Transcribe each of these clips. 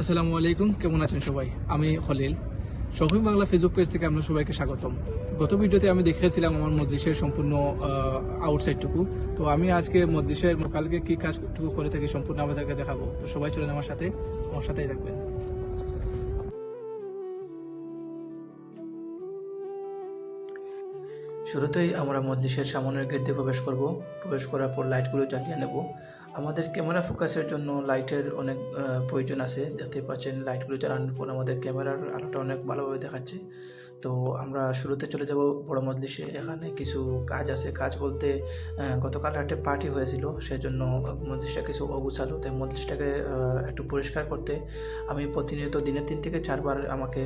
আসসালামু আলাইকুম, কেমন আছেন সবাই? আমি হলিল শফিক বাংলা ফেসবুক পেজ থেকে আমরা সবাইকে স্বাগতম। গত ভিডিওতে আমি দেখিয়েছিলাম আমার মজলিসের সম্পূর্ণ আউটসাইডটুকু তো আমি আজকে মজলিসের কালকে কি কাজটুকু করে থাকি সম্পূর্ণ আমাদেরকে দেখাবো। তো সবাই চলেন আমার সাথে, আমার সাথেই থাকবেন। শুরুতেই আমরা মজলিসের সামনের গেট দিয়ে প্রবেশ করব। প্রবেশ করার পর লাইটগুলো জ্বালিয়ে নেব। আমাদের ক্যামেরা ফোকাসের জন্য লাইটের অনেক প্রয়োজন আছে। দেখতে পাচ্ছেন, লাইটগুলো জ্বালানোর পর আমাদের ক্যামেরার আলোটা অনেক ভালোভাবে দেখাচ্ছে। তো আমরা শুরুতে চলে যাব বড় মজলিসে। এখানে কিছু কাজ আছে। কাজ বলতে গতকাল রাতে পার্টি হয়েছিল, সেজন্য মজলিসটা কিছু অগুছালো। তাই মজলিসটাকে একটু পরিষ্কার করতে আমি প্রতিনিয়ত দিনে তিন থেকে চারবার আমাকে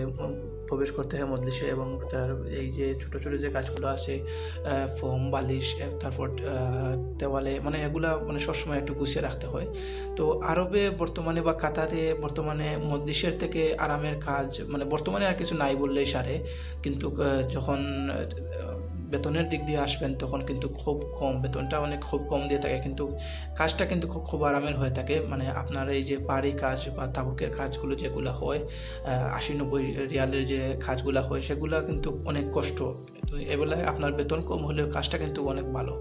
প্রবেশ করতে হয় মজলিসে এবং তার এই যে ছোট ছোট যে কাজগুলো আছে ফোম, বালিশ তারপর দেওয়ালে মানে এগুলা মানে সবসময় একটু গুছিয়ে রাখতে হয়। তো আরবে বর্তমানে বা কাতারে বর্তমানে মজলিসের থেকে আরামের কাজ মানে বর্তমানে আর কিছু নাই বললেই সারে। কিন্তু যখন বেতনের দিক দিয়ে আসবেন, তখন কিন্তু খুব কম, বেতনটা অনেক খুব কম দিয়ে থাকে। কিন্তু কাজটা কিন্তু খুব খুব আরামের হয়ে থাকে। মানে আপনার এই যে পাড়ি কাজ বা তাবুকের কাজগুলো যেগুলো হয় আশি নব্বই রিয়ালের যে কাজগুলো হয়, সেগুলো কিন্তু অনেক কষ্ট। এবেলায় আপনার বেতন কম হলেও কাজটা কিন্তু অনেক ভালো।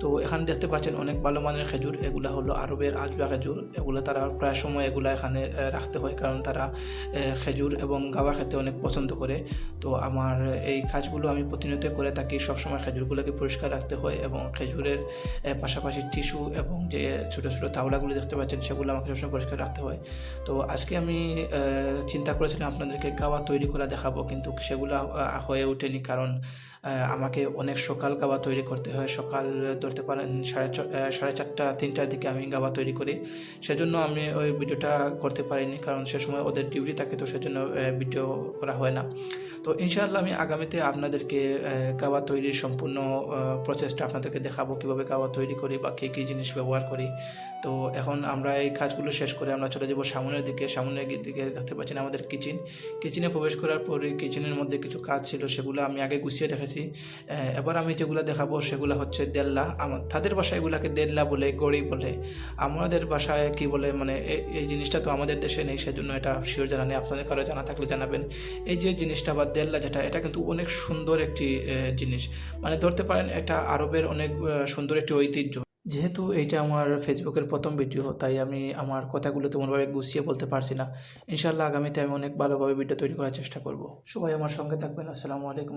তো এখানে দেখতে পাচ্ছেন অনেক ভালো মানের খেজুর। এগুলা হলো আরবের আজবা খেজুর। এগুলো তারা প্রায় সময় এগুলা এখানে রাখতে হয়। কারণ তারা খেজুর এবং গাওয়া খেতে অনেক পছন্দ করে। তো আমার এই কাজগুলো আমি প্রতিনিয়ত করে থাকি। সবসময় খেজুরগুলোকে পরিষ্কার রাখতে হয় এবং খেজুরের পাশাপাশি টিস্যু এবং যে ছোটো ছোটো তাওলাগুলো দেখতে পাচ্ছেন সেগুলো আমাকে সবসময় পরিষ্কার রাখতে হয়। তো আজকে আমি চিন্তা করেছিলাম আপনাদেরকে গাওয়া তৈরি করা দেখাবো কিন্তু সেগুলো হয়ে ওঠেনি কারণ আমাকে অনেক সকাল গাওয়া তৈরি করতে হয়। সকাল ধরতে পারেন সাড়ে সাড়ে চারটা, তিনটার দিকে আমি গাওয়া তৈরি করি। সেজন্য আমি ওই ভিডিওটা করতে পারিনি কারণ সে সময় ওদের ডিউটি থাকে তো সেজন্য ভিডিও করা হয় না। তো ইনশাআল্লাহ আমি আগামীতে আপনাদেরকে গাওয়া তৈরির সম্পূর্ণ প্রচেষ্টা আপনাদেরকে দেখাবো কীভাবে গাওয়া তৈরি করি বা কী কী জিনিস ব্যবহার করি। তো এখন আমরা এই কাজগুলো শেষ করে আমরা চলে যাব সামনের দিকে। সামনের দিকে দেখতে পাচ্ছেন আমাদের কিচেন কিচেনে প্রবেশ করার পরে কিচেনের মধ্যে কিছু কাজ ছিল সেগুলো আমি আগে গুছিয়ে রেখেছি। এবার আমি যেগুলো দেখাবো সেগুলো হচ্ছে দেল্লা আমার তাদের ভাষায় এগুলাকে দেল্লা বলে, গড়ি বলে। আমাদের ভাষায় কি বলে মানে এই- এই জিনিসটা তো আমাদের দেশে নেই, সেজন্য এটা শিওর জানা নেই। আপনাদের কারও জানা থাকলে জানাবেন। এই যে জিনিসটা বা দেল্লা যেটা, এটা কিন্তু অনেক সুন্দর একটি জিনিস। মানে ধরতে পারেন এটা আরবের অনেক সুন্দর একটি ঐতিহ্য। যেহেতু এইটা আমার ফেসবুকের প্রথম ভিডিও, তাই আমি আমার কথাগুলো তেমনভাবে গুছিয়ে বলতে পারছি না। ইনশাল্লাহ আগামীতে আমি অনেক ভালোভাবে ভিডিও তৈরি করার চেষ্টা করব। সবাই আমার সঙ্গে থাকবেন। আসসালামু আলাইকুম